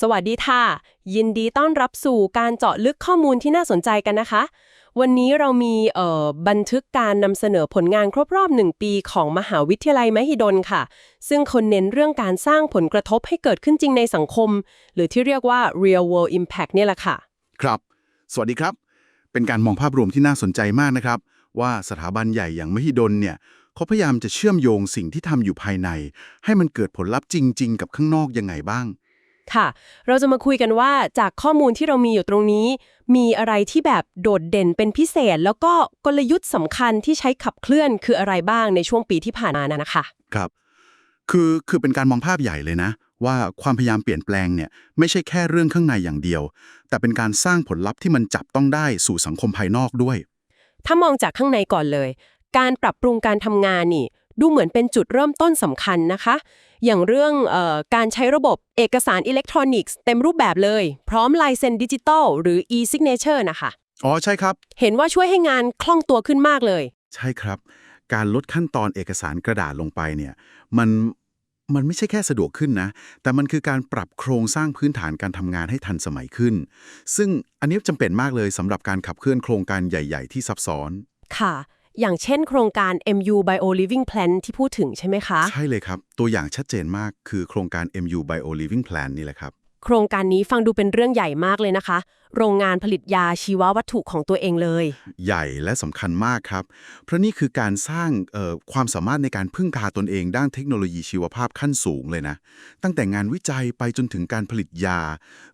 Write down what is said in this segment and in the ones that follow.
สวัสดีค่ะ ยินดีต้อนรับสู่การเจาะลึกข้อมูลที่น่าสนใจกันนะคะ วันนี้เรามีเอ่อบันทึกการนำเสนอผลงานครบรอบหนึ่งปีของมหาวิทยาลัยมหิดลค่ะ ซึ่งคนเน้นเรื่องการสร้างผลกระทบให้เกิดขึ้นจริงในสังคม หรือที่เรียกว่า real world impact เนี่ยแหละค่ะ ครับ สวัสดีครับ เป็นการมองภาพรวมที่น่าสนใจมากนะครับ ว่าสถาบันใหญ่อย่างมหิดลเนี่ยเขาพยายามจะเชื่อมโยงสิ่งที่ทำอยู่ภายใน ให้มันเกิดผลลัพธ์จริง ๆ กับข้างนอกยังไงบ้าง ค่ะ เราจะมาคุยกันว่าจากข้อมูลที่เรามีอยู่ตรงนี้ มีอะไรที่แบบโดดเด่นเป็นพิเศษ แล้วก็กลยุทธ์สำคัญที่ใช้ขับเคลื่อนคืออะไรบ้างในช่วงปีที่ผ่านมานะนะคะ ครับ คือคือเป็นการมองภาพใหญ่เลยนะ ว่าความพยายามเปลี่ยนแปลงเนี่ยไม่ใช่แค่เรื่องข้างในอย่างเดียว แต่เป็นการสร้างผลลัพธ์ที่มันจับต้องได้สู่สังคมภายนอกด้วย ถ้ามองจากข้างในก่อนเลย การปรับปรุงการทำงานนี่ ดูเหมือนเป็นจุดเริ่มต้นสำคัญนะคะ อย่างเรื่องเออการใช้ระบบเอกสารอิเล็กทรอนิกส์เต็มรูปแบบเลย พร้อมลายเซ็นดิจิตอลหรือ e-signature นะคะ อ๋อ ใช่ครับ เห็นว่าช่วยให้งานคล่องตัวขึ้นมากเลย ใช่ครับ การลดขั้นตอนเอกสารกระดาษลงไปเนี่ย มันมันไม่ใช่แค่สะดวกขึ้นนะ แต่มันคือการปรับโครงสร้างพื้นฐานการทำงานให้ทันสมัยขึ้น ซึ่งอันนี้จำเป็นมากเลยสำหรับการขับเคลื่อนโครงการใหญ่ ๆ ที่ซับซ้อน ค่ะ อย่างเช่นโครงการ MU Bio Living Plan ที่พูดถึงใช่ไหมคะ ใช่เลยครับ ตัวอย่างชัดเจนมากคือโครงการ MU Bio Living Plan นี่แหละครับ โครงการนี้ฟังดูเป็นเรื่องใหญ่มากเลยนะคะ โรงงานผลิตยาชีววัตถุของตัวเองเลย ใหญ่และสำคัญมากครับ เพราะนี่คือการสร้างเอ่อความสามารถในการพึ่งพาตนเองด้านเทคโนโลยีชีวภาพขั้นสูงเลยนะ ตั้งแต่งานวิจัยไปจนถึงการผลิตยา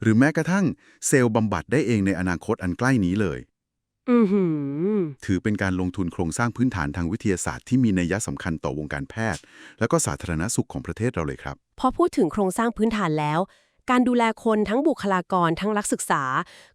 หรือแม้กระทั่งเซลล์บำบัดได้เองในอนาคตอันใกล้นี้เลย อือหือ ถือเป็นการลงทุนโครงสร้างพื้นฐานทางวิทยาศาสตร์ที่มีนัยสำคัญต่อวงการแพทย์ และก็สาธารณสุขของประเทศเราเลยครับ พอพูดถึงโครงสร้างพื้นฐานแล้ว การดูแลคนทั้งบุคลากรทั้งนักศึกษา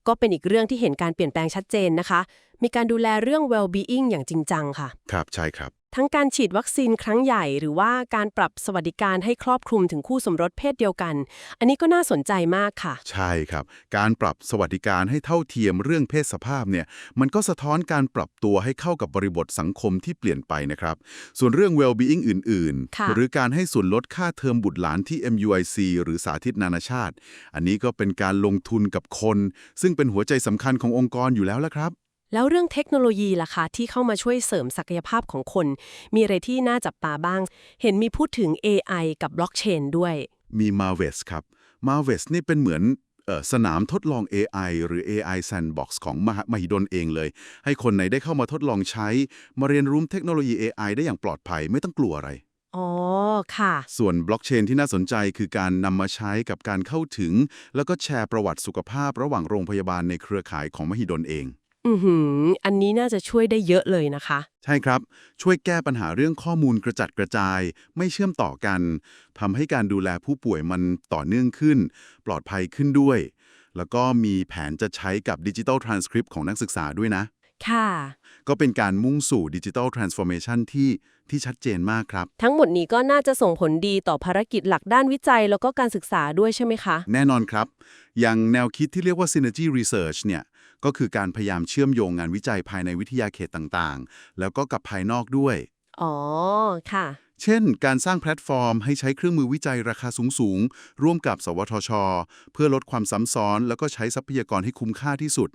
ก็เป็นอีกเรื่องที่เห็นการเปลี่ยนแปลงชัดเจนนะคะ มีการดูแลเรื่อง well-being อย่างจริงจังค่ะ ครับ ใช่ครับ ทั้งการฉีดวัคซีนครั้งใหญ่ หรือว่าการปรับสวัสดิการให้ครอบคลุมถึงคู่สมรสเพศเดียวกัน อันนี้ก็น่าสนใจมากค่ะ ใช่ครับ การปรับสวัสดิการให้เท่าเทียมเรื่องเพศสภาพเนี่ย มันก็สะท้อนการปรับตัวให้เข้ากับบริบทสังคมที่เปลี่ยนไปนะครับ ส่วนเรื่อง well-being อื่นค่ะๆหรือการให้ส่วนลดค่าเทอมบุตรหลานที่ MUIC หรือสาธิตนานาชาติ อันนี้ก็เป็นการลงทุนกับคน ซึ่งเป็นหัวใจสำคัญขององค์กรอยู่แล้วละครับ แล้วเรื่องเทคโนโลยีล่ะคะที่เข้ามาช่วยเสริมศักยภาพของคน มีอะไรที่น่าจับตาบ้าง เห็นมีพูดถึง AI กับบล็อกเชนด้วย มี Marves ครับ Marves นี่เป็นเหมือนเอ่อสนามทดลอง AI หรือ AI Sandbox ของมหามหิดลเองเลย ให้คนไหนได้เข้ามาทดลองใช้ มาเรียนรู้เทคโนโลยี AI ได้อย่างปลอดภัยไม่ต้องกลัวอะไร อ๋อ ค่ะ ส่วนบล็อกเชนที่น่าสนใจคือการนำมาใช้กับการเข้าถึง แล้วก็แชร์ประวัติสุขภาพระหว่างโรงพยาบาลในเครือข่ายของมหิดลเอง อือหือ อันนี้น่าจะช่วยได้เยอะเลยนะคะ ใช่ครับ ช่วยแก้ปัญหาเรื่องข้อมูลกระจัดกระจาย ไม่เชื่อมต่อกันทำให้การดูแลผู้ป่วยมันต่อเนื่องขึ้น ปลอดภัยขึ้นด้วย แล้วก็มีแผนจะใช้กับดิจิ t a ลทรานสคริปต์ของนักศึกษาด้วยนะ ค่ะ ก็เป็นการมุ่งสู่ดิจิ t a ลทรานส์ฟอร์เมชันที่ที่ชัดเจนมากครับ ทั้งหมดนี้ก็น่าจะส่งผลดีต่อภารกิจหลักด้านวิจัย แล้วก็การศึกษาด้วยใช่ไหมคะ แน่นอนครับ อย่างแนวคิดที่เรียกว่า Synergy Research เนี่ย ก็คือการพยายามเชื่อมโยงงานวิจัยภายในวิทยาเขตต่างๆ แล้วก็กับภายนอกด้วย อ๋อ ค่ะ เช่น การสร้างแพลตฟอร์มให้ใช้เครื่องมือวิจัยราคาสูงๆ ร่วมกับ สวทช เพื่อลดความซ้ำซ้อน แล้วก็ใช้ทรัพยากรให้คุ้มค่าที่สุด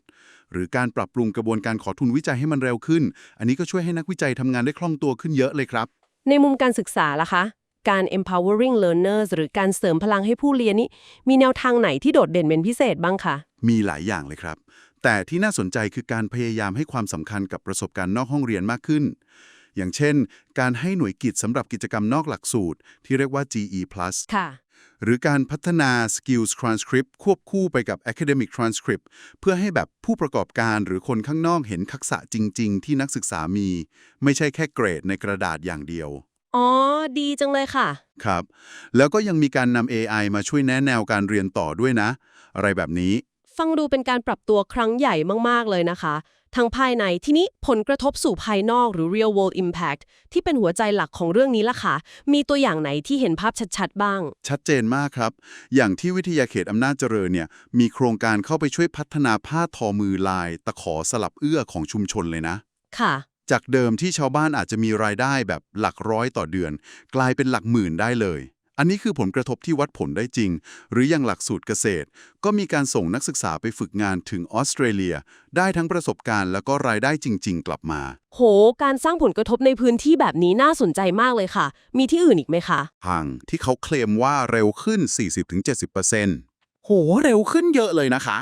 หรือการปรับปรุงกระบวนการขอทุนวิจัยให้มันเร็วขึ้น อันนี้ก็ช่วยให้นักวิจัยทำงานได้คล่องตัวขึ้นเยอะเลยครับ ในมุมการศึกษาล่ะคะการ empowering learners หรือการเสริมพลังให้ผู้เรียนนี่มีแนวทางไหนที่โดดเด่นเป็นพิเศษบ้างคะ มีหลายอย่างเลยครับ แต่ที่น่าสนใจคือการพยายามให้ความสำคัญกับประสบการณ์นอกห้องเรียนมากขึ้น อย่างเช่น การให้หน่วยกิจสำหรับกิจกรรมนอกหลักสูตร ที่เรียกว่า GE+ ค่ะหรือการพัฒนา Skills Transcript ควบคู่ไปกับ Academic Transcript เพื่อให้แบบผู้ประกอบการหรือคนข้างนอกเห็นทักษะจริง ๆ ที่นักศึกษามี ไม่ใช่แค่เกรดในกระดาษอย่างเดียว อ๋อ ดีจังเลยค่ะ ครับ แล้วก็ยังมีการนำ AI มาช่วยแนะแนวการเรียนต่อด้วยนะ อะไรแบบนี้ ฟังดูเป็นการปรับตัวครั้งใหญ่มาก ๆ เลยนะคะ ทั้งภายในที่นี้ผลกระทบสู่ภายนอกหรือ real world impact ที่เป็นหัวใจหลักของเรื่องนี้ล่ะค่ะ มีตัวอย่างไหนที่เห็นภาพชัดๆ บ้าง ชัดเจนมากครับ อย่างที่วิทยาเขตอำนาจเจริญเนี่ย มีโครงการเข้าไปช่วยพัฒนาผ้าทอมือลาย ตะขอสลับเอื้อของชุมชนเลยนะ ค่ะ จากเดิมที่ชาวบ้านอาจจะมีรายได้แบบหลักร้อยต่อเดือน กลายเป็นหลักหมื่นได้เลย อันนี้คือผลกระทบที่วัดผลได้จริง หรืออย่างหลักสูตรเกษตร ก็มีการส่งนักศึกษาไปฝึกงานถึงออสเตรเลีย ได้ทั้งประสบการณ์แล้วก็รายได้จริง ๆ กลับมา โห การสร้างผลกระทบในพื้นที่แบบนี้น่าสนใจมากเลยค่ะ มีที่อื่นอีกไหมคะทางที่เขาเคลมว่าเร็วขึ้น 40-70%โห เร็วขึ้นเยอะเลยนะคะ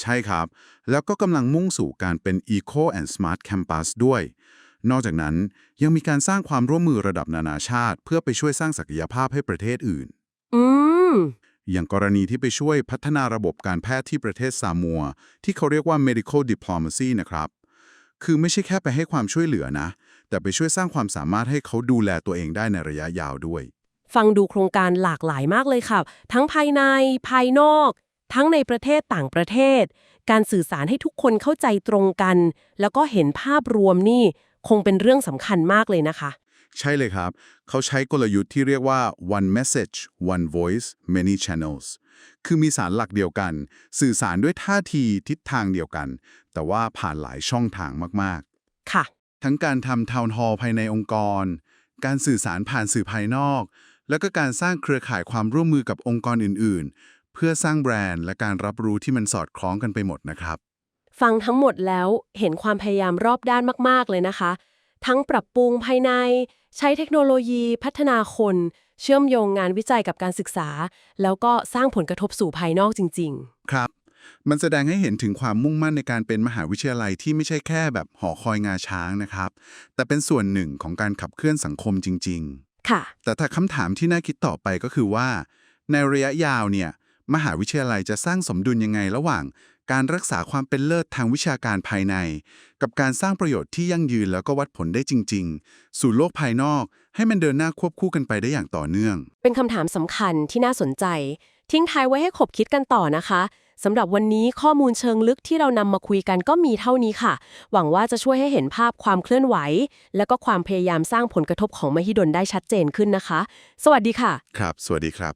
ใช่ครับ แล้วก็กำลังมุ่งสู่การเป็น Eco and Smart Campus ด้วย นอกจากนั้นยังมีการสร้างความร่วมมือระดับนานาชาติ เพื่อไปช่วยสร้างศักยภาพให้ประเทศอื่น อืม อย่างกรณีที่ไปช่วยพัฒนาระบบการแพทย์ที่ประเทศซามัว ที่เขาเรียกว่า medical diplomacy นะครับ คือไม่ใช่แค่ไปให้ความช่วยเหลือนะ แต่ไปช่วยสร้างความสามารถให้เขาดูแลตัวเองได้ในระยะยาวด้วย ฟังดูโครงการหลากหลายมากเลยค่ะ ทั้งภายใน ภายนอก ทั้งในประเทศต่างประเทศ การสื่อสารให้ทุกคนเข้าใจตรงกัน แล้วก็เห็นภาพรวมนี่ คงเป็นเรื่องสำคัญมากเลยนะคะ ใช่เลยครับ เขาใช้กลยุทธ์ที่เรียกว่า one message one voice many channels คือมีสารหลักเดียวกัน สื่อสารด้วยท่าทีทิศทางเดียวกัน แต่ว่าผ่านหลายช่องทางมากค่ะๆทั้งการทำทาวน์ฮอลล์ภายในองค์กร การสื่อสารผ่านสื่อภายนอก แล้วก็การสร้างเครือข่ายความร่วมมือกับองค์กรอื่น ๆ เพื่อสร้างแบรนด์และการรับรู้ที่มันสอดคล้องกันไปหมดนะครับ ฟังทั้งหมดแล้วเห็นความพยายามรอบด้านมาก ๆ เลยนะคะ ทั้งปรับปรุงภายใน ใช้เทคโนโลยี พัฒนาคน เชื่อมโยงงานวิจัยกับการศึกษา แล้วก็สร้างผลกระทบสู่ภายนอกจริงครับ มันแสดงให้เห็นถึงความมุ่งมั่นในการเป็นมหาวิทยาลัยที่ไม่ใช่แค่แบบหอคอยงาช้างนะครับ แต่เป็นส่วนหนึ่งของการขับเคลื่อนสังคมจริง ๆ ค่ะๆแต่ถ้าคำถามที่น่าคิดต่อไปก็คือว่า ในระยะยาวเนี่ย มหาวิทยาลัยจะสร้างสมดุลยังไงระหว่าง การรักษาความเป็นเลิศทางวิชาการภายใน กับการสร้างประโยชน์ที่ยั่งยืนแล้วก็วัดผลได้จริง ๆ สู่โลกภายนอก ให้มันเดินหน้าควบคู่กันไปได้อย่างต่อเนื่อง เป็นคำถามสำคัญที่น่าสนใจ ทิ้งท้ายไว้ให้ขบคิดกันต่อนะคะสำหรับวันนี้ข้อมูลเชิงลึกที่เรานำมาคุยกันก็มีเท่านี้ค่ะ หวังว่าจะช่วยให้เห็นภาพความเคลื่อนไหว และก็ความพยายามสร้างผลกระทบของมหิดลได้ชัดเจนขึ้นนะคะ สวัสดีค่ะ ครับ สวัสดีครับ